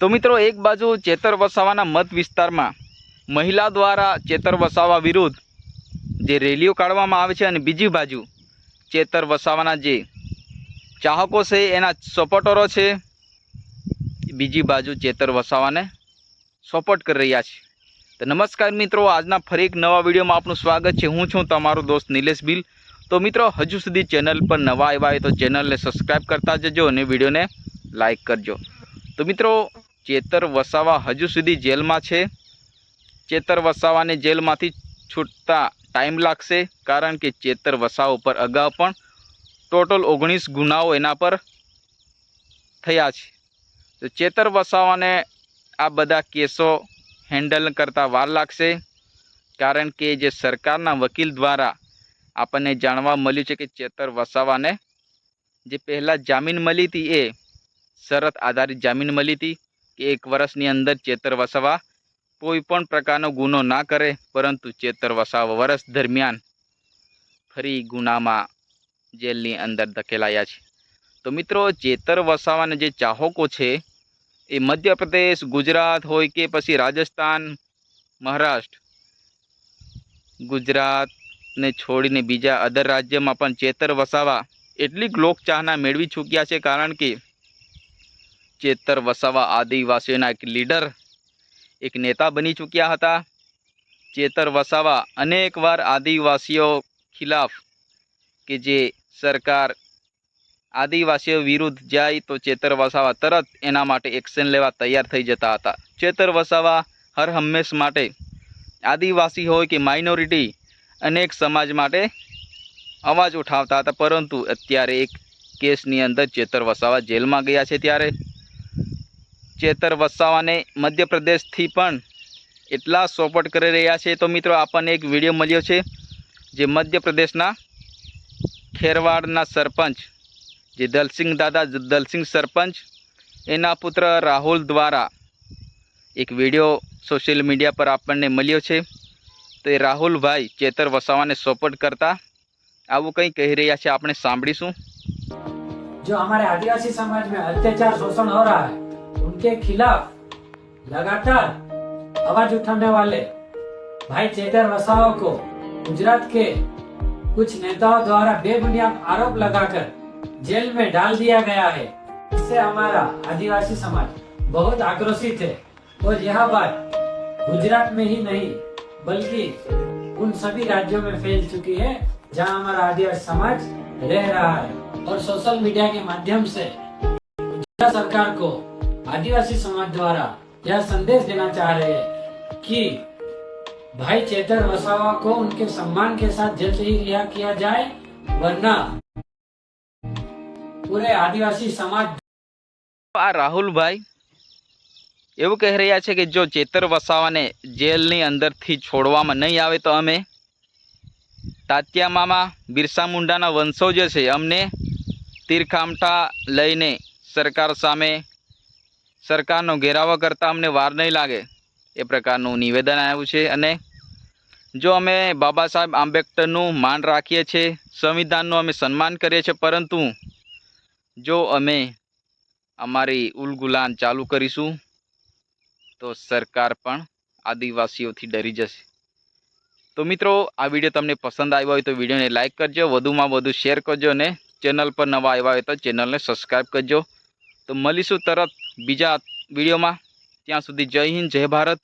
તો મિત્રો, એક બાજુ ચેતર વસાવાના મત વિસ્તારમાં મહિલા દ્વારા ચેતર વસાવા વિરુદ્ધ જે રેલીઓ કાઢવામાં આવે છે અને બીજી બાજુ ચેતર વસાવાના જે ચાહકો છે, એના સપોર્ટરો છે, બીજી બાજુ ચેતર વસાવાને સપોર્ટ કરી રહ્યા છે. તો નમસ્કાર મિત્રો, આજના ફરી એક નવા વિડીયોમાં આપનું સ્વાગત છે. હું છું તમારો દોસ્ત નિલેશ બિલ. તો મિત્રો, હજુ સુધી ચેનલ પર નવા આવ્યા હોય તો ચેનલને સબસ્ક્રાઈબ કરતા જજો અને વિડીયોને લાઈક કરજો. તો મિત્રો ચેતર વસાવા હજુ સુધી જેલમાં છે. ચેતર વસાવાને જેલમાંથી છૂટતા ટાઈમ લાગશે, કારણ કે ચેતર વસાવા ઉપર અગાઉ પણ ટોટલ ઓગણીસ ગુનાઓ એના પર થયા છે. તો ચેતર વસાવાને આ બધા કેસો હેન્ડલ કરતાં વાર લાગશે, કારણ કે જે સરકારના વકીલ દ્વારા આપણને જાણવા મળ્યું છે કે ચેતર વસાવાને જે પહેલાં જામીન મળી હતી એ શરત આધારિત જામીન મળી હતી. કે એક વર્ષની અંદર ચેતર વસાવા કોઈ પણ પ્રકારનો ગુનો ના કરે, પરંતુ ચેતર વસાવા વર્ષ દરમિયાન ફરી ગુનામાં જેલની અંદર ધકેલાયા છે. તો મિત્રો, ચેતર વસાવાના જે ચાહકો છે, એ મધ્યપ્રદેશ, ગુજરાત હોય કે પછી રાજસ્થાન, મહારાષ્ટ્ર, ગુજરાતને છોડીને બીજા અધર રાજ્યમાં પણ ચેતર વસાવા એટલી લોકચાહના મેળવી ચૂક્યા છે, કારણ કે ચેતર વસાવા આદિવાસીઓના એક લીડર એક નેતા બની ચૂક્યા હતા. ચેતર વસાવા અનેકવાર આદિવાસીઓ ખિલાફ કે જે સરકાર આદિવાસીઓ વિરુદ્ધ જાય તો ચેતર વસાવા તરત એના માટે એક્શન લેવા તૈયાર થઈ જતા હતા. ચેતર વસાવા હર હંમેશ માટે આદિવાસી હોય કે માઇનોરિટી અનેક સમાજ માટે અવાજ ઉઠાવતા હતા, પરંતુ અત્યારે એક કેસની અંદર ચેતર વસાવા જેલમાં ગયા છે ત્યારે. ચેતર વસાવાને મધ્યપ્રદેશથી પણ એટલા સપોર્ટ કરી રહ્યા છે. તો મિત્રો, આપણને એક વીડિયો મળ્યો છે, જે મધ્યપ્રદેશના ખેરવાડના સરપંચ, જે દલસિંહ દાદા, દલસિંહ સરપંચ, એના પુત્ર રાહુલ દ્વારા એક વીડિયો સોશિયલ મીડિયા પર આપણને મળ્યો છે. તો એ રાહુલભાઈ ચેતર વસાવાને સપોર્ટ કરતા આવું કંઈ કહી રહ્યા છે, આપણે સાંભળીશું. જો હમારે આદિવાસી સમાજ મેં અત્યાચાર શોષણ હો રહા હૈ उनके खिलाफ लगातार आवाज़ उठाने वाले भाई चेतर वसावा को गुजरात के कुछ नेताओं द्वारा बेबुनियाद आरोप लगाकर जेल में डाल दिया गया है। इससे हमारा आदिवासी समाज बहुत आक्रोशित है और यह बात गुजरात में ही नहीं, बल्कि उन सभी राज्यों में फैल चुकी है, जहाँ हमारा आदिवासी समाज रह रहा है। और सोशल मीडिया के माध्यम से गुजरात सरकार को आदिवासी समाज द्वारा यह संदेश देना चाह रहे हैं कि भाई चेतर वसावा को उनके सम्मान के साथ जल्द ही रिहा किया जाए वरना पूरे आदिवासी समाज આ રાહુલભાઈ એવું કહી રહ્યા છે કે જો ચેતર વસાવાને જેલની અંદરથી છોડવામાં નહીં આવે તો અમે તાત્યા મામા બિરસા મુંડાના વંશજો છે અમને તીરખામઠા લઈને સરકાર સામે સરકારનો ઘેરાવો કરતાં અમને વાર નહીં લાગે. એ પ્રકારનું નિવેદન આવ્યું છે અને જો અમે બાબા સાહેબ આંબેડકરનું માન રાખીએ છીએ, સંવિધાનનું અમે સન્માન કરીએ છીએ, પરંતુ જો અમે અમારી ઉલગુલાન ચાલુ કરીશું, તો સરકાર પણ આદિવાસીઓથી ડરી જશે. તો મિત્રો, આ વીડિયો તમને પસંદ આવ્યો હોય તો વિડીયોને લાઇક કરજો, વધુમાં વધુ શેર કરજો અને ચેનલ પર નવા આવ્યા હોય તો ચેનલને સબસ્ક્રાઈબ કરજો. તો મળીશું તરત બીજા વિડીયોમાં. ત્યાં સુધી જય હિન્દ જય ભારત.